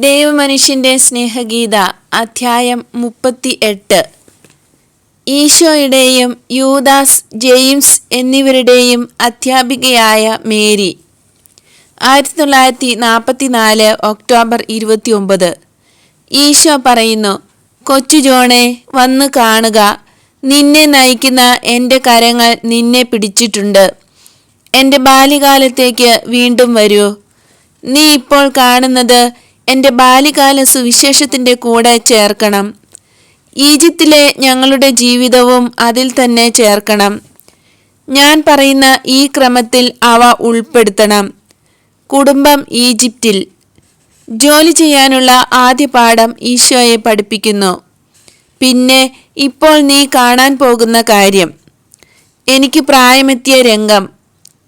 ദൈവമനുഷ്യന്റെ സ്നേഹഗീത അധ്യായം മുപ്പത്തി എട്ട് ഈശോയുടെയും യൂദാസ് ജെയിംസ് എന്നിവരുടെയും അധ്യാപികയായ മേരി. ആയിരത്തി തൊള്ളായിരത്തി നാൽപ്പത്തി നാല് ഒക്ടോബർ ഇരുപത്തി ഒമ്പത് ഈശോ പറയുന്നു കൊച്ചു ജോണെ വന്ന് കാണുക. നിന്നെ നയിക്കുന്ന എന്റെ കരങ്ങൾ നിന്നെ പിടിച്ചിട്ടുണ്ട്. എന്റെ ബാല്യകാലത്തേക്ക് വീണ്ടും വരൂ. നീ ഇപ്പോൾ കാണുന്നത് എന്റെ ബാല്യകാല സുവിശേഷത്തിന്റെ കൂടെ ചേർക്കണം. ഈജിപ്തിലെ ഞങ്ങളുടെ ജീവിതവും അതിൽ തന്നെ ചേർക്കണം. ഞാൻ പറയുന്ന ഈ ക്രമത്തിൽ അവ ഉൾപ്പെടുത്തണം. കുടുംബം ഈജിപ്തിൽ. ജോലി ചെയ്യാനുള്ള ആദ്യ പാഠം ഈശോയെ പഠിപ്പിക്കുന്നു. പിന്നെ ഇപ്പോൾ നീ കാണാൻ പോകുന്ന കാര്യം. എനിക്ക് പ്രായമെത്തിയ രംഗം.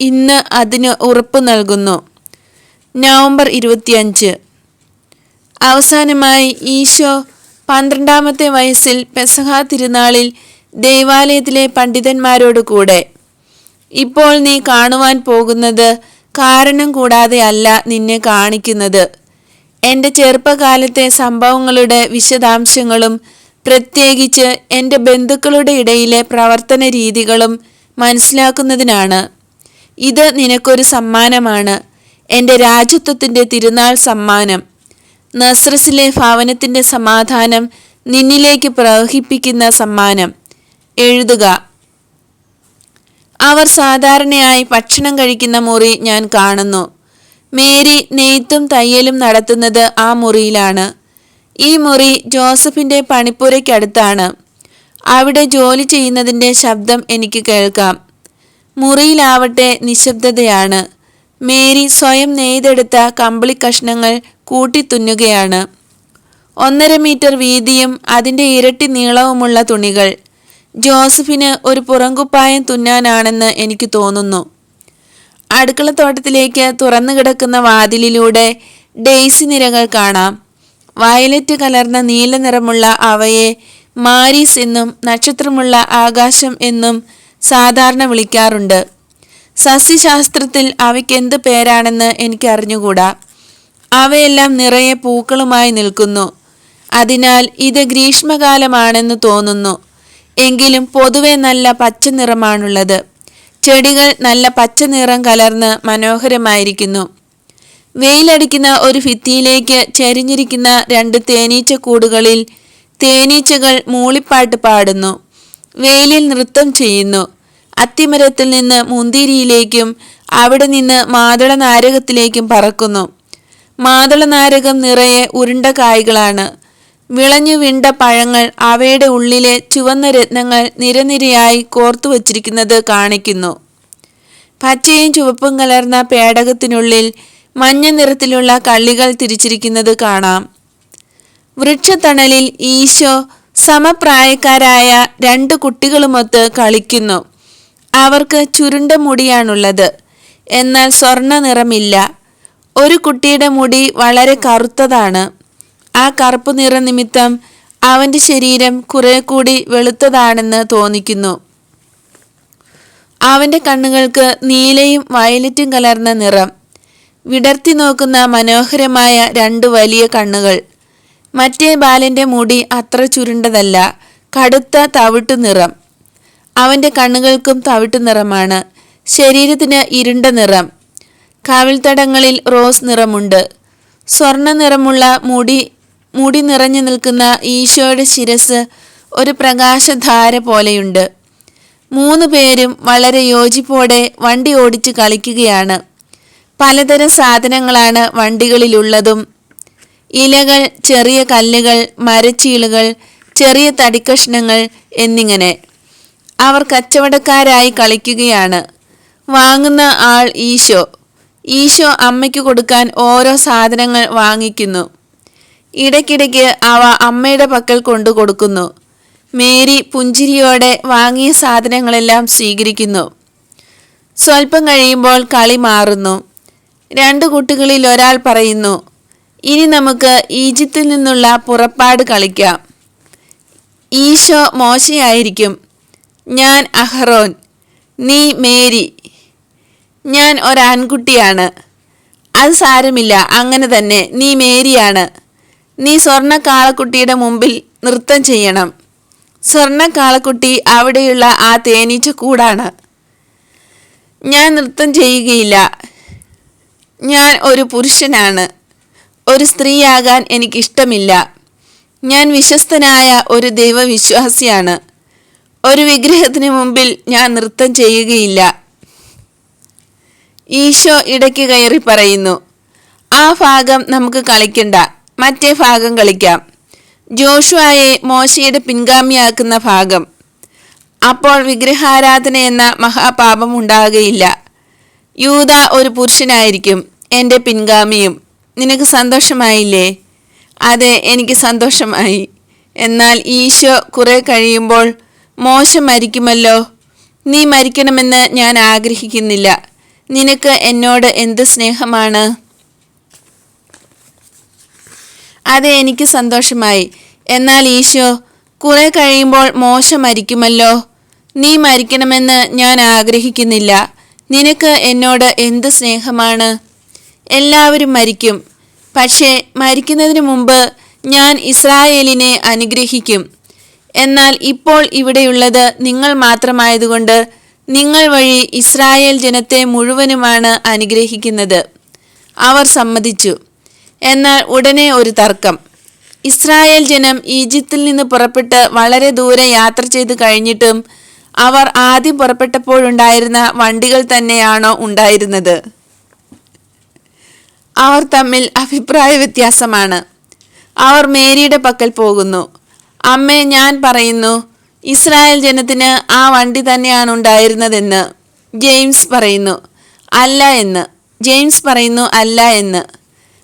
ഇന്ന് അതിന് ഉറപ്പ് നൽകുന്നു. നവംബർ ഇരുപത്തിയഞ്ച്. അവസാനമായി ഈശോ പന്ത്രണ്ടാമത്തെ വയസ്സിൽ പെസഹ തിരുനാളിൽ ദൈവാലയത്തിലെ പണ്ഡിതന്മാരോട് കൂടെ ഇപ്പോൾ നീ കാണുവാൻ പോകുന്നത് കാരണം കൂടാതെ അല്ല നിന്നെ കാണിക്കുന്നത്. എന്റെ ചെറുപ്പകാലത്തെ സംഭവങ്ങളുടെ വിശദാംശങ്ങളും പ്രത്യേകിച്ച് എന്റെ ബന്ധുക്കളുടെ ഇടയിലെ പ്രവർത്തന രീതികളും മനസ്സിലാക്കുന്നതിനാണ്. ഇത് നിനക്കൊരു സമ്മാനമാണ്. എന്റെ രാജ്യത്വത്തിന്റെ തിരുനാൾ സമ്മാനം. നസ്രസിലെ ഭവനത്തിന്റെ സമാധാനം നിന്നിലേക്ക് പ്രവഹിപ്പിക്കുന്ന സമ്മാനം. എഴുതുക. അവർ സാധാരണയായി ഭക്ഷണം കഴിക്കുന്ന മുറി ഞാൻ കാണുന്നു. മേരി നെയ്ത്തും തയ്യലും നടത്തുന്നത് ആ മുറിയിലാണ്. ഈ മുറി ജോസഫിന്റെ പണിപ്പുരയ്ക്കടുത്താണ്. അവിടെ ജോലി ചെയ്യുന്നതിന്റെ ശബ്ദം എനിക്ക് കേൾക്കാം. മുറിയിലാവട്ടെ നിശബ്ദതയാണ്. മേരി സ്വയം നെയ്തെടുത്ത കമ്പിളി കഷ്ണങ്ങൾ കൂട്ടിത്തുന്നുകയാണ്. ഒന്നര മീറ്റർ വീതിയും അതിന്റെ ഇരട്ടി നീളവുമുള്ള തുണികൾ. ജോസഫിന് ഒരു പുറങ്കുപ്പായം തുന്നാനാണെന്ന് എനിക്ക് തോന്നുന്നു. അടുക്കളത്തോട്ടത്തിലേക്ക് തുറന്നു കിടക്കുന്ന വാതിലിലൂടെ ഡെയ്സി നിരകൾ കാണാം. വയലറ്റ് കലർന്ന നീല നിറമുള്ള അവയെ മാരീസ് എന്നും നക്ഷത്രമുള്ള ആകാശം എന്നും സാധാരണ വിളിക്കാറുണ്ട്. സസ്യശാസ്ത്രത്തിൽ അവയ്ക്ക് എന്ത് പേരാണെന്ന് എനിക്ക് അറിഞ്ഞുകൂടാ അവയെല്ലാം നിറയെ പൂക്കളുമായി നിൽക്കുന്നു. അതിനാൽ ഇത് ഗ്രീഷ്മകാലമാണെന്ന് തോന്നുന്നു. എങ്കിലും പൊതുവെ നല്ല പച്ച നിറമാണുള്ളത്. ചെടികൾ നല്ല പച്ച നിറം കലർന്ന് മനോഹരമായിരിക്കുന്നു. വെയിലടിക്കുന്ന ഒരു ഭിത്തിയിലേക്ക് ചെരിഞ്ഞിരിക്കുന്ന രണ്ട് തേനീച്ച കൂടുകളിൽ തേനീച്ചകൾ മൂളിപ്പാട്ട് പാടുന്നു. വെയിലിൽ നൃത്തം ചെയ്യുന്നു. അത്തിമരത്തിൽ നിന്ന് മുന്തിരിയിലേക്കും അവിടെ നിന്ന് മാതള നാരകത്തിലേക്കും പറക്കുന്നു. മാതള നാരകം നിറയെ ഉരുണ്ട കായ്കളാണ്. വിളഞ്ഞു വിണ്ട പഴങ്ങൾ അവയുടെ ഉള്ളിലെ ചുവന്ന രത്നങ്ങൾ നിരനിരയായി കോർത്തു വച്ചിരിക്കുന്നത് കാണിക്കുന്നു. പച്ചയും ചുവപ്പും കലർന്ന പേടകത്തിനുള്ളിൽ മഞ്ഞ നിറത്തിലുള്ള കള്ളികൾ തിരിച്ചിരിക്കുന്നത് കാണാം. വൃക്ഷത്തണലിൽ ഈശോ സമപ്രായക്കാരായ രണ്ട് കുട്ടികളുമൊത്ത് കളിക്കുന്നു. അവർക്ക് ചുരുണ്ട മുടിയാണുള്ളത്. എന്നാൽ സ്വർണ നിറമില്ല ഒരു കുട്ടിയുടെ മുടി വളരെ കറുത്തതാണ്. ആ കറുപ്പ് നിറ നിമിത്തം അവന്റെ ശരീരം കുറെ കൂടി വെളുത്തതാണെന്ന് തോന്നിക്കുന്നു. അവന്റെ കണ്ണുകൾക്ക് നീലയും വയലറ്റും കലർന്ന നിറം. വിടർത്തി നോക്കുന്ന മനോഹരമായ രണ്ട് വലിയ കണ്ണുകൾ. മറ്റേ ബാലന്റെ മുടി അത്ര ചുരുണ്ടതല്ല കടുത്ത തവിട്ടു നിറം. അവന്റെ കണ്ണുകൾക്കും തവിട്ട് നിറമാണ്. ശരീരത്തിന് ഇരുണ്ട നിറം. കാവിൽത്തടങ്ങളിൽ റോസ് നിറമുണ്ട്. സ്വർണ നിറമുള്ള മുടി മുടി നിറഞ്ഞു നിൽക്കുന്ന ഈശോയുടെ ശിരസ് ഒരു പ്രകാശധാര പോലെയുണ്ട്. മൂന്ന് പേരും വളരെ യോജിപ്പോടെ വണ്ടി ഓടിച്ച് കളിക്കുകയാണ്. പലതരം സാധനങ്ങളാണ് വണ്ടികളിലുള്ളതും. ഇലകൾ ചെറിയ കല്ലുകൾ മരച്ചീളുകൾ ചെറിയ തടിക്കഷ്ണങ്ങൾ എന്നിങ്ങനെ. അവർ കച്ചവടക്കാരായി കളിക്കുകയാണ്. വാങ്ങുന്ന ആൾ ഈശോ. ഈശോ അമ്മയ്ക്ക് കൊടുക്കാൻ ഓരോ സാധനങ്ങൾ വാങ്ങിക്കുന്നു. ഇടയ്ക്കിടയ്ക്ക് അവ അമ്മയുടെ പക്കൽ കൊണ്ടു കൊടുക്കുന്നു. മേരി പുഞ്ചിരിയോടെ വാങ്ങിയ സാധനങ്ങളെല്ലാം സ്വീകരിക്കുന്നു. സ്വല്പം കഴിയുമ്പോൾ കളി മാറുന്നു. രണ്ട് കുട്ടികളിൽ ഒരാൾ പറയുന്നു ഇനി നമുക്ക് ഈജിപ്തിൽ നിന്നുള്ള പുറപ്പാട് കളിക്കാം. ഈശോ മോശയായിരിക്കും. ഞാൻ അഹ്റോൻ നീ മേരി. ഞാൻ ഒരാൺകുട്ടിയാണ്. അത് സാരമില്ല അങ്ങനെ തന്നെ. നീ മേരിയാണ്. നീ സ്വർണ കാളക്കുട്ടിയുടെ മുമ്പിൽ നൃത്തം ചെയ്യണം. സ്വർണ കാളക്കുട്ടി അവിടെയുള്ള ആ തേനീച്ച കൂടാണ്. ഞാൻ നൃത്തം ചെയ്യുകയില്ല. ഞാൻ ഒരു പുരുഷനാണ്. ഒരു സ്ത്രീയാകാൻ എനിക്കിഷ്ടമില്ല. ഞാൻ വിശ്വസ്തനായ ഒരു ദൈവവിശ്വാസിയാണ്. ഒരു വിഗ്രഹത്തിന് മുമ്പിൽ ഞാൻ നൃത്തം ചെയ്യുകയില്ല. ഈശോ ഇടയ്ക്ക് കയറി പറയുന്നു ആ ഭാഗം നമുക്ക് കളിക്കണ്ട മറ്റേ ഭാഗം കളിക്കാം. ജോഷുവായെ മോശയുടെ പിൻഗാമിയാക്കുന്ന ഭാഗം. അപ്പോൾ വിഗ്രഹാരാധന എന്ന മഹാപാപം ഉണ്ടാകുകയില്ല. യൂത ഒരു പുരുഷനായിരിക്കും എന്റെ പിൻഗാമിയും. നിനക്ക് സന്തോഷമായില്ലേ? അതെ എനിക്ക് സന്തോഷമായി. എന്നാൽ ഈശോ കുറെ കഴിയുമ്പോൾ മോശം മരിക്കുമല്ലോ. നീ മരിക്കണമെന്ന് ഞാൻ ആഗ്രഹിക്കുന്നില്ല. നിനക്ക് എന്നോട് എന്ത് സ്നേഹമാണ്? അതെ എനിക്ക് സന്തോഷമായി. എന്നാൽ ഈശോ കുറെ കഴിയുമ്പോൾ മോശം മരിക്കുമല്ലോ. നീ മരിക്കണമെന്ന് ഞാൻ ആഗ്രഹിക്കുന്നില്ല. നിനക്ക് എന്നോട് എന്ത് സ്നേഹമാണ്? എല്ലാവരും മരിക്കും. പക്ഷേ മരിക്കുന്നതിന് മുമ്പ് ഞാൻ ഇസ്രായേലിനെ അനുഗ്രഹിക്കും. എന്നാൽ ഇപ്പോൾ ഇവിടെയുള്ളത് നിങ്ങൾ മാത്രമായതുകൊണ്ട് നിങ്ങൾ വഴി ഇസ്രായേൽ ജനത്തെ മുഴുവനുമാണ് അനുഗ്രഹിക്കുന്നത്. അവർ സമ്മതിച്ചു. എന്നാൽ ഉടനെ ഒരു തർക്കം. ഇസ്രായേൽ ജനം ഈജിപ്തിൽ നിന്ന് പുറപ്പെട്ട് വളരെ ദൂരെ യാത്ര ചെയ്ത് കഴിഞ്ഞിട്ടും അവർ ആദ്യം പുറപ്പെട്ടപ്പോഴുണ്ടായിരുന്ന വണ്ടികൾ തന്നെയാണോ ഉണ്ടായിരുന്നത്? അവർ തമ്മിൽ അഭിപ്രായ വ്യത്യാസമാണ് അവർ മേരിയുടെ പക്കൽ പോകുന്നു. അമ്മേ ഞാൻ പറയുന്നു ഇസ്രായേൽ ജനത്തിന് ആ വണ്ടി തന്നെയാണ് ഉണ്ടായിരുന്നതെന്ന് ജെയിംസ് പറയുന്നു. അല്ല എന്ന്. ജെയിംസ് പറയുന്നു അല്ല എന്ന്.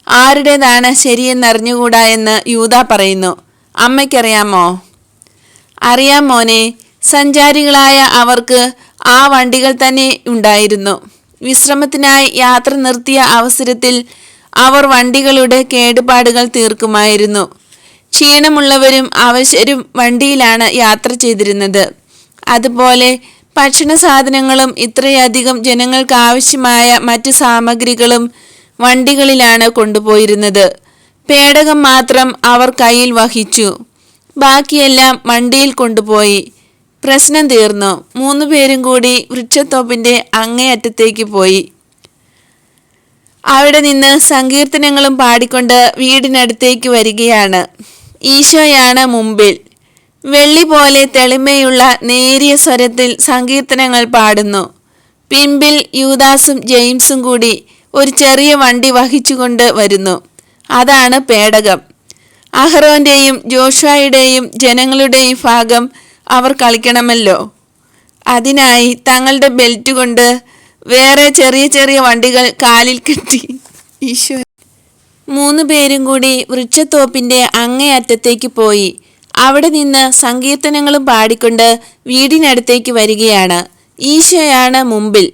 ആരുടേതാണ് ശരിയെന്നറിഞ്ഞുകൂടാ എന്ന് യൂത പറയുന്നു. അമ്മയ്ക്കറിയാമോ? അറിയാം മോനെ സഞ്ചാരികളായ അവർക്ക് ആ വണ്ടികൾ തന്നെ ഉണ്ടായിരുന്നു. വിശ്രമത്തിനായി യാത്ര നിർത്തിയ അവസരത്തിൽ അവർ വണ്ടികളുടെ കേടുപാടുകൾ തീർക്കുമായിരുന്നു. ക്ഷീണമുള്ളവരും അവശരും വണ്ടിയിലാണ് യാത്ര ചെയ്തിരുന്നത്. അതുപോലെ ഭക്ഷണ സാധനങ്ങളും ഇത്രയധികം ജനങ്ങൾക്ക് ആവശ്യമായ മറ്റ് സാമഗ്രികളും വണ്ടികളിലാണ് കൊണ്ടുപോയിരുന്നത്. പേടകം മാത്രം അവർ കയ്യിൽ വഹിച്ചു. ബാക്കിയെല്ലാം വണ്ടിയിൽ കൊണ്ടുപോയി. പ്രശ്നം തീർന്നു. മൂന്നു പേരും കൂടി വൃക്ഷത്തോപ്പിന്റെ അങ്ങേയറ്റത്തേക്ക് പോയി. അവിടെ നിന്ന് സങ്കീർത്തനങ്ങളും പാടിക്കൊണ്ട് വീടിനടുത്തേക്ക് വരികയാണ്. ഈശോയാണ് മുമ്പിൽ. വെള്ളി പോലെ തെളിമയുള്ള നേരിയ സ്വരത്തിൽ സങ്കീർത്തനങ്ങൾ പാടുന്നു. പിൻപിൽ യൂദാസും ജെയിംസും കൂടി ഒരു ചെറിയ വണ്ടി വഹിച്ചുകൊണ്ട് വരുന്നു. അതാണ് പേടകം. അഹ്റോന്റെയും ജോഷായുടെയും ജനങ്ങളുടെയും ഭാഗം അവർ കളിക്കണമല്ലോ. അതിനായി തങ്ങളുടെ ബെൽറ്റ് കൊണ്ട് വേറെ ചെറിയ ചെറിയ വണ്ടികൾ കാലിൽ കെട്ടി ഈശോ മൂന്ന് പേരും കൂടി വൃക്ഷത്തോപ്പിന്റെ അങ്ങേയറ്റത്തേക്ക് പോയി. അവിടെ നിന്ന് സങ്കീർത്തനങ്ങളും പാടിക്കൊണ്ട് വീടിനടുത്തേക്ക് വരികയാണ്. ഈശോയാണ് മുമ്പിൽ.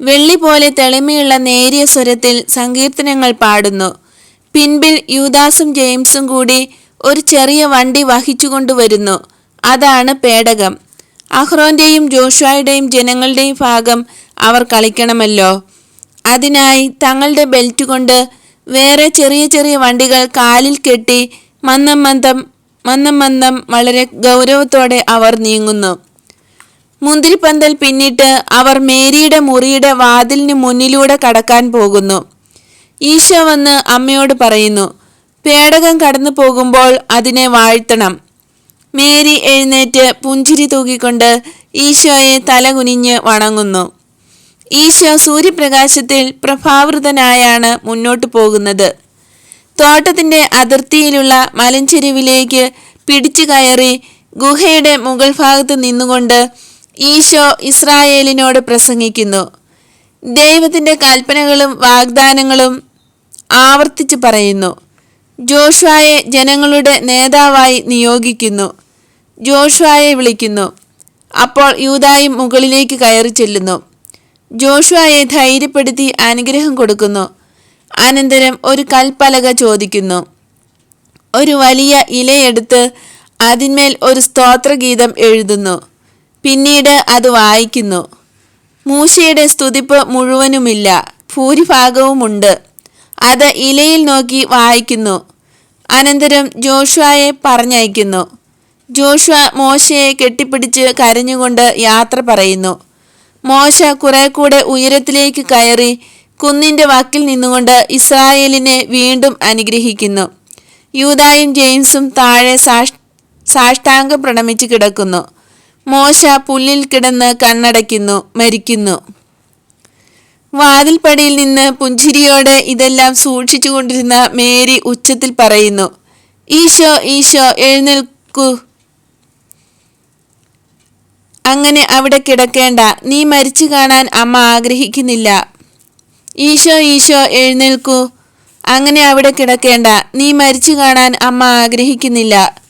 വെള്ളി പോലെ തെളിമയുള്ള നേരിയ സ്വരത്തിൽ സങ്കീർത്തനങ്ങൾ പാടുന്നു. പിൻപിൽ യൂദാസും ജെയിംസും കൂടി ഒരു ചെറിയ വണ്ടി വഹിച്ചുകൊണ്ടുവരുന്നു അതാണ് പേടകം. അഹ്റോന്റെയും ജോഷുവയുടെയും ജനങ്ങളുടെയും ഭാഗം അവർ കളിക്കണമല്ലോ. അതിനായി തങ്ങളുടെ ബെൽറ്റ് കൊണ്ട് വേറെ ചെറിയ ചെറിയ വണ്ടികൾ കാലിൽ കെട്ടി മന്ദം മന്ദം മന്ദം മന്ദം വളരെ ഗൗരവത്തോടെ അവർ നീങ്ങുന്നു. മുന്തിരിപ്പന്തൽ പിന്നിട്ട് അവർ മേരിയുടെ മുറിയുടെ വാതിലിന് മുന്നിലൂടെ കടക്കാൻ പോകുന്നു. ഈശോ വന്ന് അമ്മയോട് പറയുന്നു പേടകം കടന്നു പോകുമ്പോൾ അതിനെ വാഴ്ത്തണം. മേരി എഴുന്നേറ്റ് പുഞ്ചിരി തൂക്കിക്കൊണ്ട് ഈശോയെ തലകുനിഞ്ഞ് വണങ്ങുന്നു. ഈശോ സൂര്യപ്രകാശത്തിൽ പ്രഭാവൃതനായാണ് മുന്നോട്ടു പോകുന്നത്. തോട്ടത്തിന്റെ അതിർത്തിയിലുള്ള മലഞ്ചെരുവിലേക്ക് പിടിച്ചു കയറി ഗുഹയുടെ മുകൾ ഭാഗത്ത് നിന്നുകൊണ്ട് ഈശോ ഇസ്രായേലിനോട് പ്രസംഗിക്കുന്നു. ദൈവത്തിന്റെ കൽപ്പനകളും വാഗ്ദാനങ്ങളും ആവർത്തിച്ചു പറയുന്നു. ജോഷ്വായെ ജനങ്ങളുടെ നേതാവായി നിയോഗിക്കുന്നു. ജോഷ്വായെ വിളിക്കുന്നു. അപ്പോൾ യൂതായും മുകളിലേക്ക് കയറി ചെല്ലുന്നു. ജോഷ്വായെ ധൈര്യപ്പെടുത്തി അനുഗ്രഹം കൊടുക്കുന്നു. അനന്തരം ഒരു കൽപ്പലക ചോദിക്കുന്നു. ഒരു വലിയ ഇലയെടുത്ത് അതിന്മേൽ ഒരു സ്തോത്രഗീതം എഴുതുന്നു. പിന്നീട് അത് വായിക്കുന്നു. മൂശയുടെ സ്തുതിപ്പ് മുഴുവനുമില്ല ഭൂരിഭാഗവുമുണ്ട്. അത് ഇലയിൽ നോക്കി വായിക്കുന്നു. അനന്തരം ജോഷുവയെ പറഞ്ഞയക്കുന്നു. ജോഷുവ മോശയെ കെട്ടിപ്പിടിച്ച് കരഞ്ഞുകൊണ്ട് യാത്ര പറയുന്നു. മോശ കുറെ കൂടെ ഉയരത്തിലേക്ക് കയറി കുന്നിന്റെ വാക്കിൽ നിന്നുകൊണ്ട് ഇസ്രായേലിനെ വീണ്ടും അനുഗ്രഹിക്കുന്നു. യൂതായും ജെയിംസും താഴെ സാഷ് സാഷ്ടാംഗം പ്രണമിച്ച് കിടക്കുന്നു. മോശ പുല്ലിൽ കിടന്ന് കണ്ണടയ്ക്കുന്നു മരിക്കുന്നു. വാതിൽപ്പടിയിൽ നിന്ന് പുഞ്ചിരിയോടെ ഇതെല്ലാം സൂക്ഷിച്ചുകൊണ്ടിരുന്ന മേരി ഉച്ചത്തിൽ പറയുന്നു ഈശോ ഈശോ എഴുന്നേൽക്കൂ. അങ്ങനെ അവിടെ കിടക്കേണ്ട. നീ മരിച്ചു കാണാൻ അമ്മ ആഗ്രഹിക്കുന്നില്ല. ഈശോ ഈശോ എഴുന്നേൽക്കൂ. അങ്ങനെ അവിടെ കിടക്കേണ്ട. നീ മരിച്ചു കാണാൻ അമ്മ ആഗ്രഹിക്കുന്നില്ല.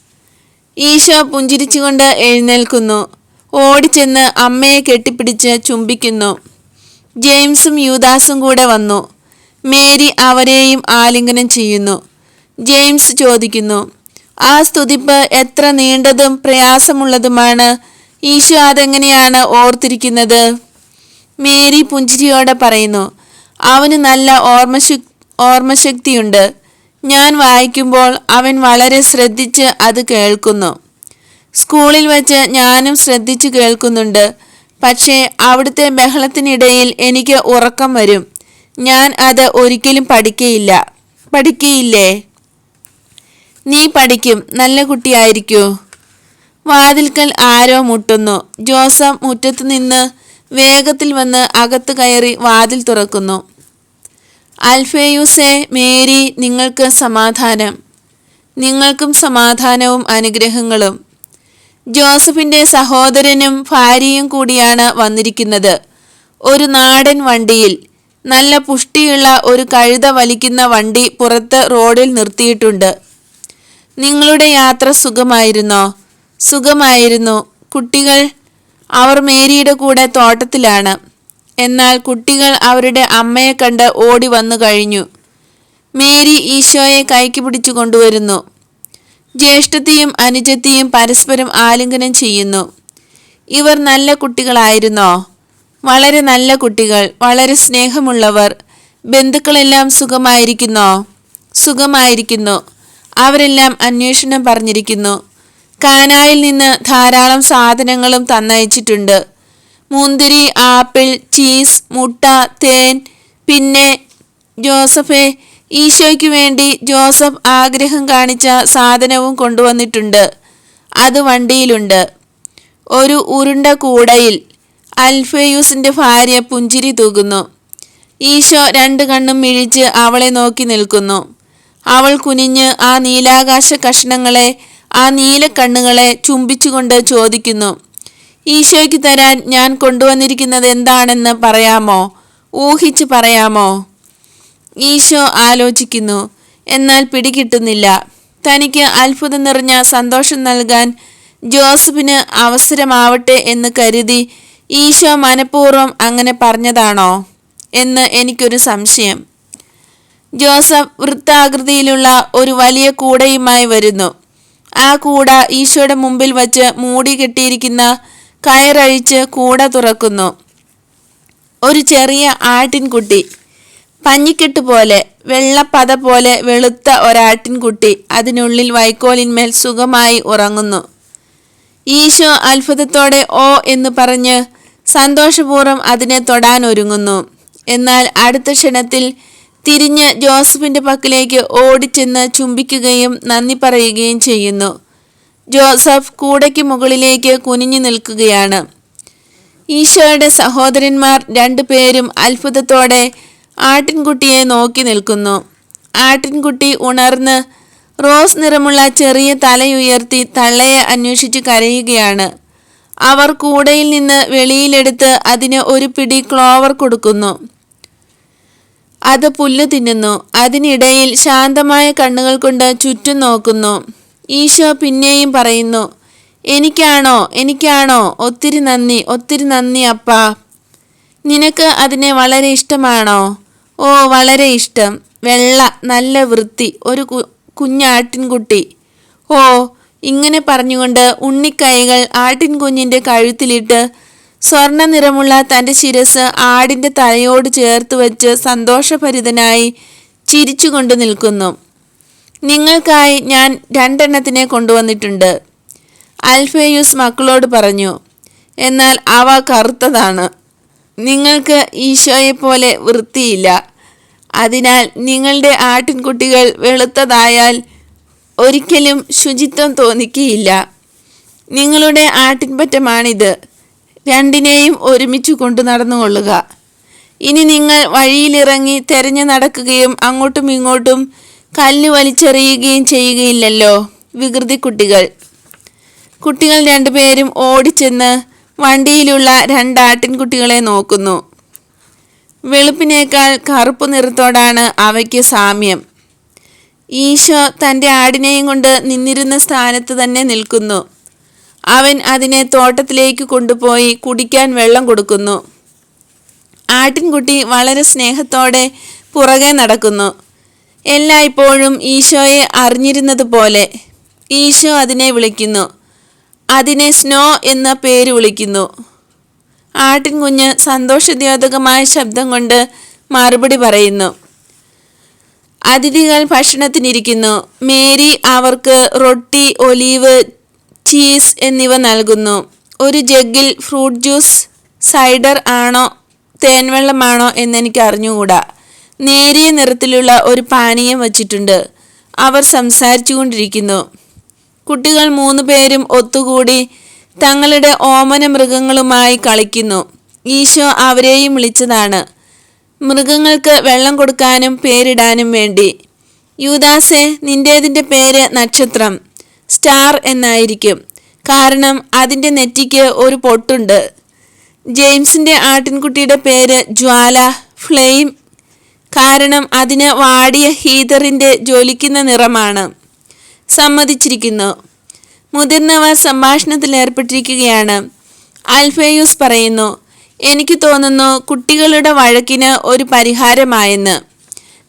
ഈശോ പുഞ്ചിരിച്ചുകൊണ്ട് എഴുന്നേൽക്കുന്നു. ഓടിച്ചെന്ന് അമ്മയെ കെട്ടിപ്പിടിച്ച് ചുംബിക്കുന്നു. ജെയിംസും യൂദാസും കൂടെ വന്നു. മേരി അവരെയും ആലിംഗനം ചെയ്യുന്നു. ജെയിംസ് ചോദിക്കുന്നു ആ സ്തുതിപ്പ് എത്ര നീണ്ടതും പ്രയാസമുള്ളതുമാണ്. ഈശോ അതെങ്ങനെയാണ് ഓർത്തിരിക്കുന്നത്? മേരി പുഞ്ചിരിയോടെ പറയുന്നു അവന് നല്ല ഓർമ്മശക് ഓർമ്മശക്തിയുണ്ട്. ഞാൻ വായിക്കുമ്പോൾ അവൻ വളരെ ശ്രദ്ധിച്ച് അത് കേൾക്കുന്നു. സ്കൂളിൽ വച്ച് ഞാനും ശ്രദ്ധിച്ച് കേൾക്കുന്നുണ്ട്. പക്ഷേ അവിടുത്തെ ബഹളത്തിനിടയിൽ എനിക്ക് ഉറക്കം വരും. ഞാൻ അത് ഒരിക്കലും പഠിക്കയില്ല. പഠിക്കയില്ലേ? നീ പഠിക്കും. നല്ല കുട്ടിയായിരിക്കൂ. വാതിൽക്കൽ ആരോ മുട്ടുന്നു. ജോസഫ് മുറ്റത്തു നിന്ന് വേഗത്തിൽ വന്ന് അകത്ത് കയറി വാതിൽ തുറക്കുന്നു. അൽഫേയൂസെ മേരി നിങ്ങൾക്ക് സമാധാനം. നിങ്ങൾക്കും സമാധാനവും അനുഗ്രഹങ്ങളും. ജോസഫിന്റെ സഹോദരനും ഭാര്യയും കൂടിയാണ് വന്നിരിക്കുന്നത്. ഒരു നാടൻ വണ്ടിയിൽ. നല്ല പുഷ്ടിയുള്ള ഒരു കഴുത വലിക്കുന്ന വണ്ടി പുറത്ത് റോഡിൽ നിർത്തിയിട്ടുണ്ട്. നിങ്ങളുടെ യാത്ര സുഖമായിരുന്നോ? സുഖമായിരുന്നു. കുട്ടികൾ അവർ മേരിയുടെ കൂടെ തോട്ടത്തിലാണ്. എന്നാൽ കുട്ടികൾ അവരുടെ അമ്മയെ കണ്ട് ഓടി വന്നു കഴിഞ്ഞു. മേരി ഈശോയെ കൈക്ക് പിടിച്ചു കൊണ്ടുവരുന്നു. ജ്യേഷ്ഠത്തെയും അനുജത്തെയും പരസ്പരം ആലിംഗനം ചെയ്യുന്നു. ഇവർ നല്ല കുട്ടികളായിരുന്നോ? വളരെ നല്ല കുട്ടികൾ വളരെ സ്നേഹമുള്ളവർ. ബന്ധുക്കളെല്ലാം സുഖമായിരിക്കുന്നോ? സുഖമായിരിക്കുന്നു. അവരെല്ലാം അന്വേഷണം പറഞ്ഞിരിക്കുന്നു. കാനായിൽ നിന്ന് ധാരാളം സാധനങ്ങളും തന്നയച്ചിട്ടുണ്ട്. മുന്തിരി ആപ്പിൾ ചീസ് മുട്ട തേൻ പിന്നെ ജോസഫെ ഈശോയ്ക്ക് വേണ്ടി ജോസഫ് ആഗ്രഹം കാണിച്ച സാധനവും കൊണ്ടുവന്നിട്ടുണ്ട്. അത് വണ്ടിയിലുണ്ട്. ഒരു ഉരുണ്ട കൂടയിൽ അൽഫേയൂസിന്റെ ഭാര്യ പുഞ്ചിരി തൂകുന്നു. ഈശോ രണ്ട് കണ്ണും മിഴിച്ച് അവളെ നോക്കി നിൽക്കുന്നു. അവൾ കുനിഞ്ഞ് ആ നീലാകാശ കഷ്ണങ്ങളെ ആ നീല കണ്ണുകളെ ചുംബിച്ചുകൊണ്ട് ചോദിക്കുന്നു ഈശോയ്ക്ക് തരാൻ ഞാൻ കൊണ്ടുവന്നിരിക്കുന്നത് എന്താണെന്ന് പറയാമോ? ഊഹിച്ച് പറയാമോ? ഈശോ ആലോചിക്കുന്നു എന്നാൽ പിടികിട്ടുന്നില്ല. തനിക്ക് അത്ഭുതം നിറഞ്ഞ സന്തോഷം നൽകാൻ ജോസഫിന് അവസരമാവട്ടെ എന്ന് കരുതി ഈശോ മനഃപൂർവം അങ്ങനെ പറഞ്ഞതാണോ എന്ന് എനിക്കൊരു സംശയം. ജോസഫ് വൃത്താകൃതിയിലുള്ള ഒരു വലിയ കൂടയുമായി വരുന്നു. ആ കൂട ഈശോയുടെ മുമ്പിൽ വച്ച് മൂടി കെട്ടിയിരിക്കുന്ന കയറഴിച്ച് കൂട തുറക്കുന്നു. ഒരു ചെറിയ ആട്ടിൻകുട്ടി പഞ്ഞിക്കെട്ട് പോലെ വെള്ളപ്പത പോലെ വെളുത്ത ഒരാട്ടിൻകുട്ടി അതിനുള്ളിൽ വൈക്കോലിന്മേൽ സുഖമായി ഉറങ്ങുന്നു. ഈശോ അത്ഭുതത്തോടെ ഓ എന്ന് പറഞ്ഞ് സന്തോഷപൂർവം അതിനെ തൊടാൻ ഒരുങ്ങുന്നു. എന്നാൽ അടുത്ത ക്ഷണത്തിൽ തിരിഞ്ഞ് ജോസഫിന്റെ പക്കലേക്ക് ഓടിച്ചെന്ന് ചുംബിക്കുകയും നന്ദി പറയുകയും ചെയ്യുന്നു. ജോസഫ് കൂടയ്ക്ക് മുകളിലേക്ക് കുനിഞ്ഞു നിൽക്കുകയാണ്. ഈശോയുടെ സഹോദരന്മാർ രണ്ടുപേരും അത്ഭുതത്തോടെ ആട്ടിൻകുട്ടിയെ നോക്കി നിൽക്കുന്നു. ആട്ടിൻകുട്ടി ഉണർന്ന് റോസ് നിറമുള്ള ചെറിയ തലയുയർത്തി തള്ളയെ അന്വേഷിച്ച് കരയുകയാണ്. അവർ കൂടയിൽ നിന്ന് വെളിയിലെടുത്ത് അതിന് ഒരു പിടി ക്ലോവർ കൊടുക്കുന്നു. അത് പുല്ല് തിന്നുന്നു. അതിനിടയിൽ ശാന്തമായ കണ്ണുകൾ കൊണ്ട് ചുറ്റും നോക്കുന്നു. ഈശോ പിന്നെയും പറയുന്നു എനിക്കാണോ എനിക്കാണോ? ഒത്തിരി നന്ദി ഒത്തിരി നന്ദി അപ്പാ. നിനക്ക് അതിനെ വളരെ ഇഷ്ടമാണോ? ഓ വളരെ ഇഷ്ടം. വെള്ള നല്ല വൃത്തി ഒരു കുഞ്ഞാട്ടിൻകുട്ടി. ഓ ഇങ്ങനെ പറഞ്ഞുകൊണ്ട് ഉണ്ണിക്കൈകൾ ആട്ടിൻകുഞ്ഞിന്റെ കഴുത്തിലിട്ട് സ്വർണ നിറമുള്ള തന്റെ ശിരസ് ആടിന്റെ തലയോട് ചേർത്ത് വെച്ച് സന്തോഷഭരിതനായി ചിരിച്ചുകൊണ്ട് നിൽക്കുന്നു. നിങ്ങൾക്കായി ഞാൻ രണ്ടെണ്ണത്തിനെ കൊണ്ടുവന്നിട്ടുണ്ട് അൽഫേയൂസ് മക്കളോട് പറഞ്ഞു. എന്നാൽ അവ കറുത്തതാണ്. നിങ്ങൾക്ക് ഈശോയെപ്പോലെ വൃത്തിയില്ല. അതിനാൽ നിങ്ങളുടെ ആട്ടിൻകുട്ടികൾ വെളുത്തതായാൽ ഒരിക്കലും ശുചിത്വം തോന്നിക്കുകയില്ല. നിങ്ങളുടെ ആട്ടിൻപറ്റമാണിത്. രണ്ടിനെയും ഒരുമിച്ച് കൊണ്ടു നടന്നുകൊള്ളുക. ഇനി നിങ്ങൾ വഴിയിലിറങ്ങി തെരഞ്ഞു നടക്കുകയും അങ്ങോട്ടും ഇങ്ങോട്ടും കല്ല് വലിച്ചെറിയുകയും ചെയ്യുകയില്ലല്ലോ വികൃതി കുട്ടികൾ. കുട്ടികൾ രണ്ടുപേരും ഓടിച്ചെന്ന് വണ്ടിയിലുള്ള രണ്ടാട്ടിൻകുട്ടികളെ നോക്കുന്നു. വെളുപ്പിനേക്കാൾ കറുപ്പ് നിറത്തോടാണ് അവയ്ക്ക് സാമ്യം. ഈശോ തന്റെ ആടിനെയും കൊണ്ട് നിന്നിരുന്ന സ്ഥാനത്ത് തന്നെ നിൽക്കുന്നു. അവൻ അതിനെ തോട്ടത്തിലേക്ക് കൊണ്ടുപോയി കുടിക്കാൻ വെള്ളം കൊടുക്കുന്നു. ആട്ടിൻകുട്ടി വളരെ സ്നേഹത്തോടെ പുറകെ നടക്കുന്നു. എല്ലായ്പ്പോഴും ഈശോയെ അറിഞ്ഞിരുന്നത് പോലെ ഈശോ അതിനെ വിളിക്കുന്നു. അതിനെ സ്നോ എന്ന പേര് വിളിക്കുന്നു. ആട്ടിൻകുഞ്ഞ് സന്തോഷദ്യോതകമായ ശബ്ദം കൊണ്ട് മറുപടി പറയുന്നു. അതിഥികൾ ഭക്ഷണത്തിനിരിക്കുന്നു. മേരി അവർക്ക് റൊട്ടി ഒലീവ് ചീസ് എന്നിവ നൽകുന്നു. ഒരു ജഗ്ഗിൽ ഫ്രൂട്ട് ജ്യൂസ് സൈഡർ ആണോ തേൻവെള്ളമാണോ എന്നെനിക്ക് അറിഞ്ഞുകൂടാ. നേരിയ നിറത്തിലുള്ള ഒരു പാനീയം വച്ചിട്ടുണ്ട്. അവർ സംസാരിച്ചു കൊണ്ടിരിക്കുന്നു കുട്ടികൾ മൂന്ന് പേരും ഒത്തുകൂടി തങ്ങളുടെ ഓമന മൃഗങ്ങളുമായി കളിക്കുന്നു. ഈശോ അവരെയും വിളിച്ചതാണ്. മൃഗങ്ങൾക്ക് വെള്ളം കൊടുക്കാനും പേരിടാനും വേണ്ടി. യൂദാസെ നിന്റേതിന്റെ പേര് നക്ഷത്രം. സ്റ്റാർ എന്നായിരിക്കും. കാരണം അതിന്റെ നെറ്റിക്ക് ഒരു പൊട്ടുണ്ട്. ജെയിംസിന്റെ ആട്ടിൻകുട്ടിയുടെ പേര് ജ്വാല ഫ്ലെയിം. കാരണം അതിന് വാടിയ ഹീതറിന്റെ ജ്വലിക്കുന്ന നിറമാണ്. സമ്മതിച്ചിരിക്കുന്നു. മുതിർന്നവർ സംഭാഷണത്തിൽ ഏർപ്പെട്ടിരിക്കുകയാണ്. അൽഫയൂസ് പറയുന്നു എനിക്ക് തോന്നുന്നു കുട്ടികളുടെ വഴക്കിന് ഒരു പരിഹാരമായെന്ന്.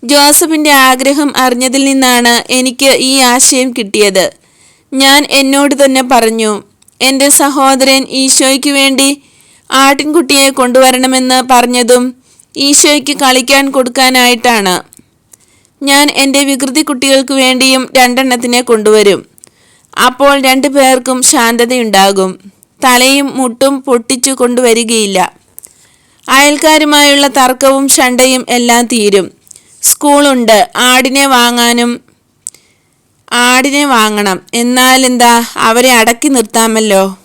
ജോസഫിന്റെ ആഗ്രഹം അറിഞ്ഞതിൽ നിന്നാണ് എനിക്ക് ഈ ആശയം കിട്ടിയത്. ഞാൻ എന്നോട് തന്നെ പറഞ്ഞു എന്റെ സഹോദരൻ ഈശോയ്ക്ക് വേണ്ടി ആട്ടിൻകുട്ടിയെ കൊണ്ടുവരണമെന്ന് പറഞ്ഞതും ഈശോയ്ക്ക് കളിക്കാൻ കൊടുക്കാനായിട്ടാണ്. ഞാൻ എന്റെ വികൃതി കുട്ടികൾക്ക് വേണ്ടിയും രണ്ടെണ്ണത്തിനെ കൊണ്ടുവരും. അപ്പോൾ രണ്ടു പേർക്കും ശാന്തതയുണ്ടാകും. തലയും മുട്ടും പൊട്ടിച്ചു കൊണ്ടുവരികയില്ല. അയൽക്കാരുമായുള്ള തർക്കവും ശണ്ടയും എല്ലാം തീരും. സ്കൂളുണ്ട്. ആടിനെ വാങ്ങാനും ആടിനെ വാങ്ങണം. എന്നാലെന്താ? അവരെ അടക്കി നിർത്താമല്ലോ.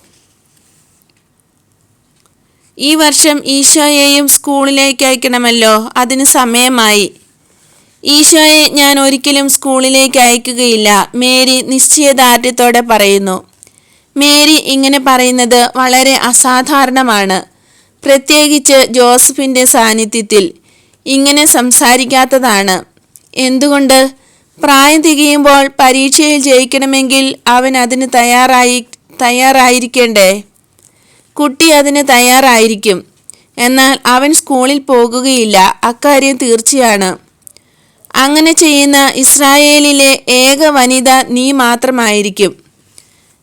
ഈ വർഷം ഈശോയെയും സ്കൂളിലേക്ക് അയക്കണമല്ലോ. അതിന് സമയമായി. ഈശോയെ ഞാൻ ഒരിക്കലും സ്കൂളിലേക്ക് അയക്കുകയില്ല. മേരി നിശ്ചയദാർഢ്യത്തോടെ പറയുന്നു. മേരി ഇങ്ങനെ പറയുന്നത് വളരെ അസാധാരണമാണ്. പ്രത്യേകിച്ച് ജോസഫിന്റെ സാന്നിധ്യത്തിൽ ഇങ്ങനെ സംസാരിക്കാത്തതാണ്. എന്തുകൊണ്ട്? പ്രായം തികയുമ്പോൾ പരീക്ഷയിൽ ജയിക്കണമെങ്കിൽ അവൻ അതിന് തയ്യാറായി തയ്യാറായിരിക്കേണ്ടേ? കുട്ടി അതിന് തയ്യാറായിരിക്കും. എന്നാൽ അവൻ സ്കൂളിൽ പോകുകയില്ല. അക്കാര്യം തീർച്ചയാണ്. അങ്ങനെ ചെയ്യുന്ന ഇസ്രായേലിലെ ഏക വനിത നീ മാത്രമായിരിക്കും.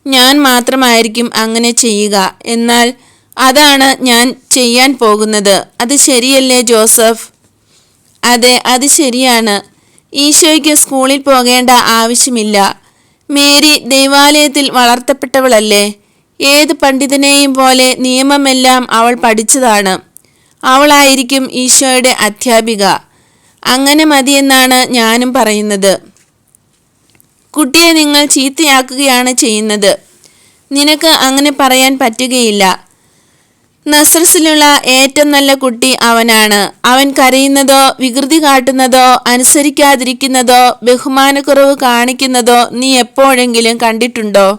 ഞാൻ മാത്രമായിരിക്കും അങ്ങനെ ചെയ്യുക. എന്നാൽ അതാണ് ഞാൻ ചെയ്യാൻ പോകുന്നത്. അത് ശരിയല്ലേ ജോസഫ്? അതെ അത് ശരിയാണ്. ഈശോയ്ക്ക് സ്കൂളിൽ പോകേണ്ട ആവശ്യമില്ല. മേരി ദൈവാലയത്തിൽ വളർത്തപ്പെട്ടവളല്ലേ. ഏത് പണ്ഡിതനെയും പോലെ നിയമമെല്ലാം അവൾ പഠിച്ചതാണ്. അവളായിരിക്കും ഈശോയുടെ അധ്യാപിക. അങ്ങനെ മതിയെന്നാണ് ഞാനും പറയുന്നത്. കുട്ടിയെ നിങ്ങൾ ചീത്തയാക്കുകയാണ് ചെയ്യുന്നത്. നിനക്ക് അങ്ങനെ പറയാൻ പറ്റുകയില്ല. നസ്രസിലുള്ള ഏറ്റവും നല്ല കുട്ടി അവനാണ്. അവൻ കരയുന്നതോ വികൃതി കാട്ടുന്നതോ അനുസരിക്കാതിരിക്കുന്നതോ ബഹുമാനക്കുറവ് കാണിക്കുന്നതോ നീ എപ്പോഴെങ്കിലും കണ്ടിട്ടുണ്ടോ?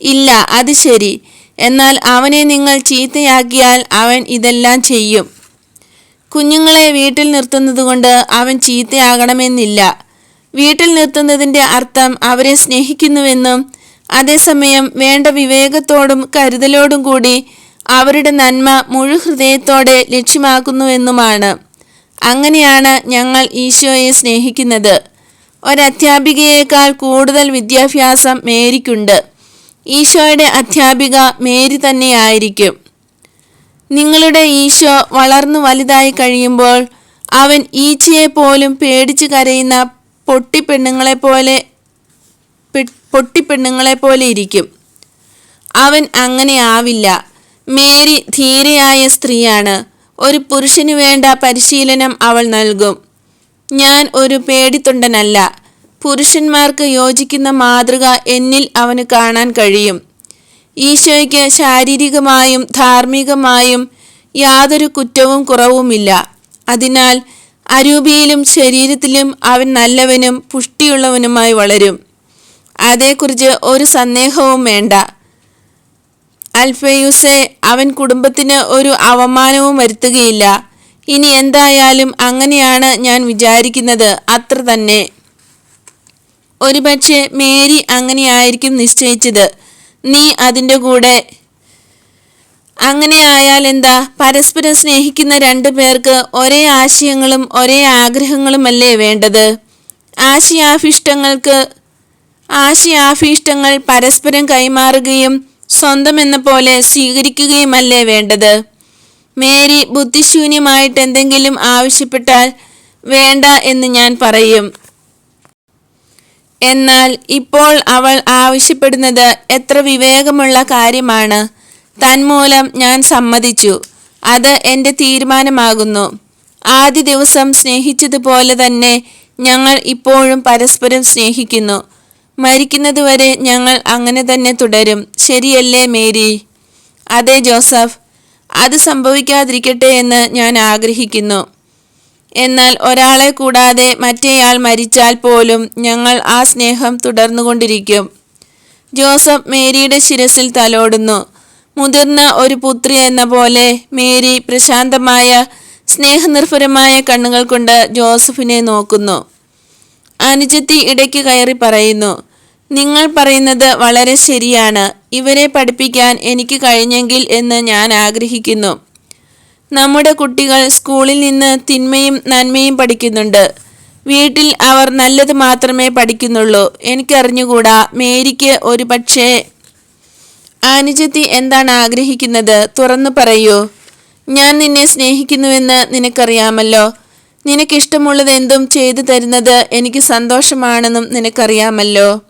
ഇല്ല അത് ശരി. എന്നാൽ അവനെ നിങ്ങൾ ചീത്തയാക്കിയാൽ അവൻ ഇതെല്ലാം ചെയ്യും. കുഞ്ഞുങ്ങളെ വീട്ടിൽ നിർത്തുന്നതുകൊണ്ട് അവൻ ചീത്തയാകണമെന്നില്ല. വീട്ടിൽ നിർത്തുന്നതിന്റെ അർത്ഥം അവരെ സ്നേഹിക്കുന്നുവെന്നും അതേസമയം വേണ്ട വിവേകത്തോടും കരുതലോടും കൂടി അവരുടെ നന്മ മുഴു ഹൃദയത്തോടെ ലക്ഷ്യമാക്കുന്നുവെന്നുമാണ് അങ്ങനെയാണ് ഞങ്ങൾ ഈശോയെ സ്നേഹിക്കുന്നത്. ഒരധ്യാപികയേക്കാൾ കൂടുതൽ വിദ്യാഭ്യാസം മേരിക്കുണ്ട്. ഈശോയുടെ അധ്യാപിക മേരി തന്നെയായിരിക്കും. നിങ്ങളുടെ ഈശോ വളർന്നു വലുതായി കഴിയുമ്പോൾ അവൻ ഈച്ചയെ പോലും പേടിച്ച് കരയുന്ന പൊട്ടിപ്പെണ്ണുങ്ങളെ പോലെ പൊട്ടിപ്പെണ്ണുങ്ങളെ പോലെ ഇരിക്കും. അവൻ അങ്ങനെ ആവില്ല. മേരി ധീരയായ സ്ത്രീയാണ്. ഒരു പുരുഷന് വേണ്ട പരിശീലനം അവൾ നൽകും. ഞാൻ ഒരു പേടിത്തൊണ്ടനല്ല. പുരുഷന്മാർക്ക് യോജിക്കുന്ന മാതൃക എന്നിൽ അവന് കാണാൻ കഴിയും. ഈശോയ്ക്ക് ശാരീരികമായും ധാർമ്മികമായും യാതൊരു കുറ്റവും കുറവുമില്ല. അതിനാൽ അരൂപിയിലും ശരീരത്തിലും അവൻ നല്ലവനും പുഷ്ടിയുള്ളവനുമായി വളരും. അതേക്കുറിച്ച് ഒരു സന്ദേഹവും വേണ്ട. അൽഫയൂസെ അവൻ കുടുംബത്തിന് ഒരു അവമാനവും വരുത്തുകയില്ല. ഇനി എന്തായാലും അങ്ങനെയാണ് ഞാൻ വിചാരിക്കുന്നത്. അത്ര തന്നെ. ഒരുപക്ഷെ മേരി അങ്ങനെയായിരിക്കും നിശ്ചയിച്ചത്. നീ അതിന്റെ കൂടെ അങ്ങനെ ആയാൽ എന്താ? പരസ്പരം സ്നേഹിക്കുന്ന രണ്ടു പേർക്ക് ഒരേ ആശയങ്ങളും ഒരേ ആഗ്രഹങ്ങളുമല്ലേ വേണ്ടത്? ആശയാഭിഷ്ടങ്ങൾക്ക് ആശയാഭിഷ്ടങ്ങൾ പരസ്പരം കൈമാറുകയും സ്വന്തം എന്ന പോലെ സ്വീകരിക്കുകയുമല്ലേ വേണ്ടത്? മേരി ബുദ്ധിശൂന്യമായിട്ട് എന്തെങ്കിലും ആവശ്യപ്പെട്ടാൽ വേണ്ട എന്ന് ഞാൻ പറയും. എന്നാൽ ഇപ്പോൾ അവൾ ആവശ്യപ്പെടുന്നത് എത്ര വിവേകമുള്ള കാര്യമാണ്. തന്മൂലം ഞാൻ സമ്മതിച്ചു. അത് എന്റെ തീരുമാനമാകുന്നു. ആദ്യ ദിവസം സ്നേഹിച്ചതുപോലെ തന്നെ ഞങ്ങൾ ഇപ്പോഴും പരസ്പരം സ്നേഹിക്കുന്നു. മരിക്കുന്നതുവരെ ഞങ്ങൾ അങ്ങനെ തന്നെ തുടരും. ശരിയല്ലേ മേരി? അതെ ജോസഫ്. അത് സംഭവിക്കാതിരിക്കട്ടെ എന്ന് ഞാൻ ആഗ്രഹിക്കുന്നു. എന്നാൽ ഒരാളെ കൂടാതെ മറ്റേയാൾ മരിച്ചാൽ പോലും ഞങ്ങൾ ആ സ്നേഹം തുടർന്നുകൊണ്ടിരിക്കും. ജോസഫ് മേരിയുടെ ശിരസിൽ തലോടുന്നു. മുതിർന്ന ഒരു പുത്രി എന്ന പോലെ മേരി പ്രശാന്തമായ സ്നേഹനിർഭരമായ കണ്ണുകൾ കൊണ്ട് ജോസഫിനെ നോക്കുന്നു. അനുജത്തി ഇടയ്ക്ക് കയറി പറയുന്നു നിങ്ങൾ പറയുന്നത് വളരെ ശരിയാണ്. ഇവരെ പഠിപ്പിക്കാൻ എനിക്ക് കഴിഞ്ഞെങ്കിൽ എന്ന് ഞാൻ ആഗ്രഹിക്കുന്നു. നമ്മുടെ കുട്ടികൾ സ്കൂളിൽ നിന്ന് തിന്മയും നന്മയും പഠിക്കുന്നുണ്ട്. വീട്ടിൽ അവർ നല്ലത് മാത്രമേ പഠിക്കുന്നുള്ളൂ. എനിക്കറിഞ്ഞുകൂടാ മേരിക്ക് ഒരു പക്ഷേ ആനുജത്തി എന്താണ് ആഗ്രഹിക്കുന്നത്? തുറന്നു പറയൂ. ഞാൻ നിന്നെ സ്നേഹിക്കുന്നുവെന്ന് നിനക്കറിയാമല്ലോ. നിനക്കിഷ്ടമുള്ളത് എന്തും ചെയ്തു തരുന്നത് എനിക്ക് സന്തോഷമാണെന്നും നിനക്കറിയാമല്ലോ.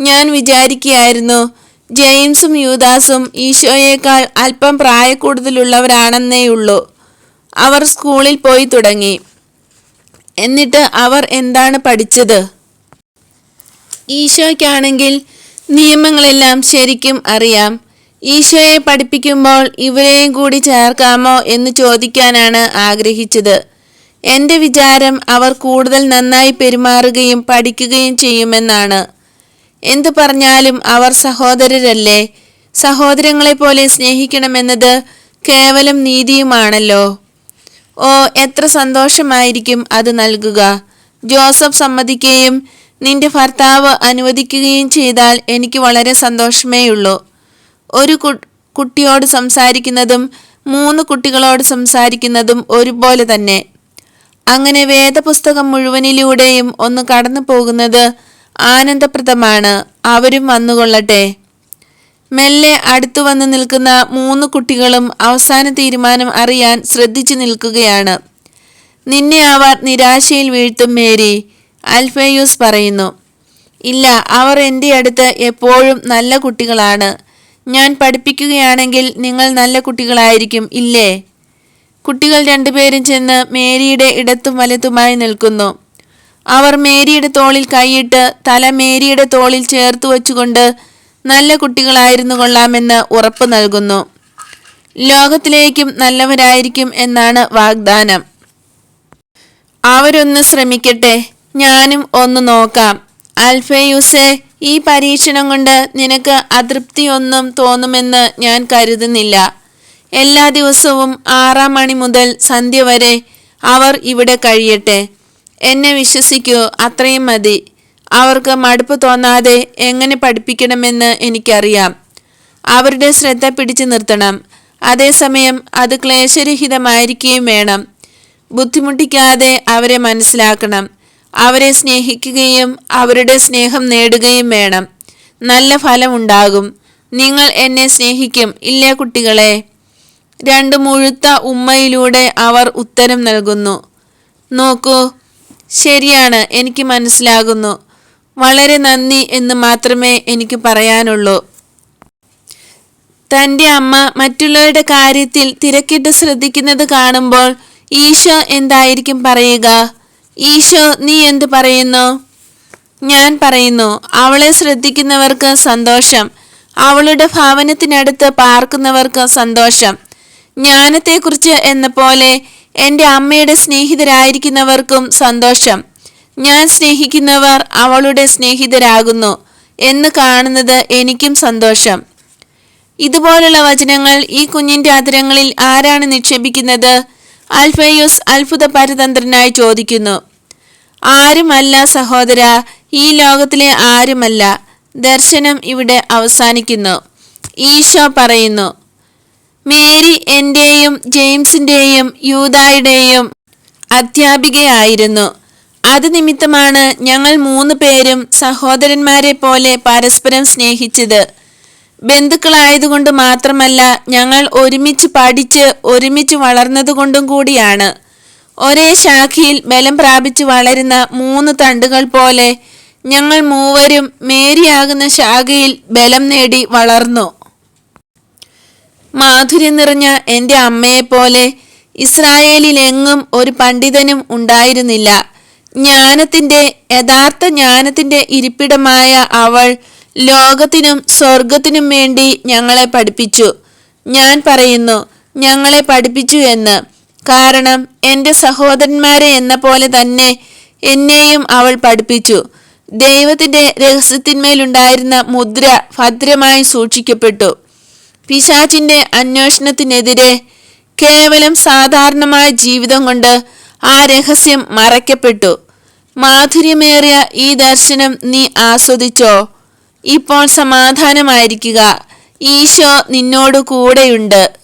ഞാൻ വിചാരിക്കുകയായിരുന്നു ജെയിംസും യൂദാസും ഈശോയേക്കാൾ അല്പം പ്രായക്കൂടുതലുള്ളവരാണെന്നേയുള്ളൂ. അവർ സ്കൂളിൽ പോയി തുടങ്ങി. എന്നിട്ട് അവർ എന്താണ് പഠിച്ചത്? ഈശോയ്ക്കാണെങ്കിൽ നിയമങ്ങളെല്ലാം ശരിക്കും അറിയാം. ഈശോയെ പഠിപ്പിക്കുമ്പോൾ ഇവരെയും കൂടി ചേർക്കാമോ എന്ന് ചോദിക്കാനാണ് ആഗ്രഹിച്ചത്. എന്റെ വിചാരം അവർ കൂടുതൽ നന്നായി പെരുമാറുകയും പഠിക്കുകയും ചെയ്യുമെന്നാണ്. എന്തു പറഞ്ഞാലും അവർ സഹോദരരല്ലേ? സഹോദരങ്ങളെ പോലെ സ്നേഹിക്കണമെന്നത് കേവലം നീതിയുമാണല്ലോ. ഓ എത്ര സന്തോഷമായിരിക്കും അത് നൽകുക. ജോസഫ് സമ്മതിക്കുകയും നിന്റെ ഭർത്താവ് അനുവദിക്കുകയും ചെയ്താൽ എനിക്ക് വളരെ സന്തോഷമേയുള്ളൂ. ഒരു കുട്ടിയോട് സംസാരിക്കുന്നതും മൂന്ന് കുട്ടികളോട് സംസാരിക്കുന്നതും ഒരുപോലെ തന്നെ. അങ്ങനെ വേദപുസ്തകം മുഴുവനിലൂടെയും ഒന്ന് കടന്നു പോകുന്നത് ആനന്ദപ്രദമാണ്. അവരും വന്നുകൊള്ളട്ടെ. മെല്ലെ അടുത്തു വന്ന് നിൽക്കുന്ന മൂന്ന് കുട്ടികളും അവസാന തീരുമാനം അറിയാൻ ശ്രദ്ധിച്ചു നിൽക്കുകയാണ്. നിന്നെ അവർ നിരാശയിൽ വീഴ്ത്തും മേരി അൽഫയൂസ് പറയുന്നു. ഇല്ല അവർ എന്റെ അടുത്ത് എപ്പോഴും നല്ല കുട്ടികളാണ്. ഞാൻ പഠിപ്പിക്കുകയാണെങ്കിൽ നിങ്ങൾ നല്ല കുട്ടികളായിരിക്കും ഇല്ലേ? കുട്ടികൾ രണ്ടുപേരും ചെന്ന് മേരിയുടെ ഇടത്തും വലത്തുമായി നിൽക്കുന്നു. അവർ മേരിയുടെ തോളിൽ കൈയിട്ട് തല മേരിയുടെ തോളിൽ ചേർത്ത് വച്ചുകൊണ്ട് നല്ല കുട്ടികളായിരുന്നു കൊള്ളാമെന്ന് ഉറപ്പ് നൽകുന്നു. ലോകത്തിലേക്കും നല്ലവരായിരിക്കും എന്നാണ് വാഗ്ദാനം. അവരൊന്ന് ശ്രമിക്കട്ടെ ഞാനും ഒന്ന് നോക്കാം. അൽഫയൂസെ ഈ പരീക്ഷണം കൊണ്ട് നിനക്ക് അതൃപ്തിയൊന്നും തോന്നുമെന്ന് ഞാൻ കരുതുന്നില്ല. എല്ലാ ദിവസവും ആറാം മണി മുതൽ സന്ധ്യ വരെ അവർ ഇവിടെ കഴിയട്ടെ. എന്നെ വിശ്വസിക്കൂ അത്രയും മതി. അവർക്ക് മടുപ്പ് തോന്നാതെ എങ്ങനെ പഠിപ്പിക്കണമെന്ന് എനിക്കറിയാം. അവരുടെ ശ്രദ്ധ പിടിച്ചു നിർത്തണം. അതേസമയം അത് ക്ലേശരഹിതമായിരിക്കുകയും വേണം. ബുദ്ധിമുട്ടിക്കാതെ അവരെ മനസ്സിലാക്കണം. അവരെ സ്നേഹിക്കുകയും അവരുടെ സ്നേഹം നേടുകയും വേണം. നല്ല ഫലമുണ്ടാകും. നിങ്ങൾ എന്നെ സ്നേഹിക്കും ഇല്ലേ കുട്ടികളെ? രണ്ട് മുഴുത്ത ഉമ്മയിലൂടെ അവർ ഉത്തരം നൽകുന്നു. നോക്കൂ ശരിയാണ് എനിക്ക് മനസ്സിലാകുന്നു. വളരെ നന്ദി എന്ന് മാത്രമേ എനിക്ക് പറയാനുള്ളൂ. തന്റെ അമ്മ മറ്റുള്ളവരുടെ കാര്യത്തിൽ തിരക്കിട്ട് ശ്രദ്ധിക്കുന്നത് കാണുമ്പോൾ ഈശോ എന്തായിരിക്കും പറയുക? ഈശോ നീ എന്ത് പറയുന്നു? ഞാൻ പറയുന്നു അവളെ ശ്രദ്ധിക്കുന്നവർക്ക് സന്തോഷം. അവളുടെ ഭവനത്തിനടുത്ത് പാർക്കുന്നവർക്ക് സന്തോഷം. ജ്ഞാനത്തെക്കുറിച്ച് എന്ന പോലെ എന്റെ അമ്മയുടെ സ്നേഹിതരായിരിക്കുന്നവർക്കും സന്തോഷം. ഞാൻ സ്നേഹിക്കുന്നവർ അവളുടെ സ്നേഹിതരാകുന്നു എന്ന് കാണുന്നത് എനിക്കും സന്തോഷം. ഇതുപോലുള്ള വചനങ്ങൾ ഈ കുഞ്ഞിന്റെ അതിരങ്ങളിൽ ആരാണ് നിക്ഷേപിക്കുന്നത്? അൽഫയൂസ് അത്ഭുത പരതന്ത്രനായി ചോദിക്കുന്നു. ആരുമല്ല സഹോദര ഈ ലോകത്തിലെ ആരുമല്ല? ദർശനം ഇവിടെ അവസാനിക്കുന്നു. ഈശോ പറയുന്നു മേരി എന്റെയും ജെയിംസിന്റെയും യൂതായുടെയും അധ്യാപികയായിരുന്നു. അത് നിമിത്തമാണ് ഞങ്ങൾ മൂന്ന് പേരും സഹോദരന്മാരെ പോലെ പരസ്പരം സ്നേഹിച്ചത്. ബന്ധുക്കളായതുകൊണ്ട് മാത്രമല്ല ഞങ്ങൾ ഒരുമിച്ച് പഠിച്ച് ഒരുമിച്ച് വളർന്നതുകൊണ്ടും കൂടിയാണ്. ഒരേ ശാഖയിൽ ബലം പ്രാപിച്ച് വളരുന്ന മൂന്ന് തണ്ടുകൾ പോലെ ഞങ്ങൾ മൂവരും മേരിയാകുന്ന ശാഖയിൽ ബലം നേടി വളർന്നു. മാധുര്യം നിറഞ്ഞ എന്റെ അമ്മയെപ്പോലെ ഇസ്രായേലിലെങ്ങും ഒരു പണ്ഡിതനും ഉണ്ടായിരുന്നില്ല. ജ്ഞാനത്തിന്റെ യഥാർത്ഥ ജ്ഞാനത്തിന്റെ ഇരിപ്പിടമായ അവൾ ലോകത്തിനും സ്വർഗത്തിനും വേണ്ടി ഞങ്ങളെ പഠിപ്പിച്ചു. ഞാൻ പറയുന്നു ഞങ്ങളെ പഠിപ്പിച്ചു എന്ന്. കാരണം എന്റെ സഹോദരന്മാരെ എന്ന പോലെ തന്നെ എന്നെയും അവൾ പഠിപ്പിച്ചു. ദൈവത്തിന്റെ രഹസ്യത്തിന്മേലുണ്ടായിരുന്ന മുദ്ര ഭദ്രമായി സൂക്ഷിക്കപ്പെട്ടു. പിശാചിന്റെ അന്വേഷണത്തിനെതിരെ കേവലം സാധാരണമായ ജീവിതം കൊണ്ട് ആ രഹസ്യം മറയ്ക്കപ്പെട്ടു. മാധുര്യമേറിയ ഈ ദർശനം നീ ആസ്വദിച്ചോ? ഇപ്പോൾ സമാധാനമായിരിക്കുക. ഈശോ നിന്നോട് കൂടെയുണ്ട്.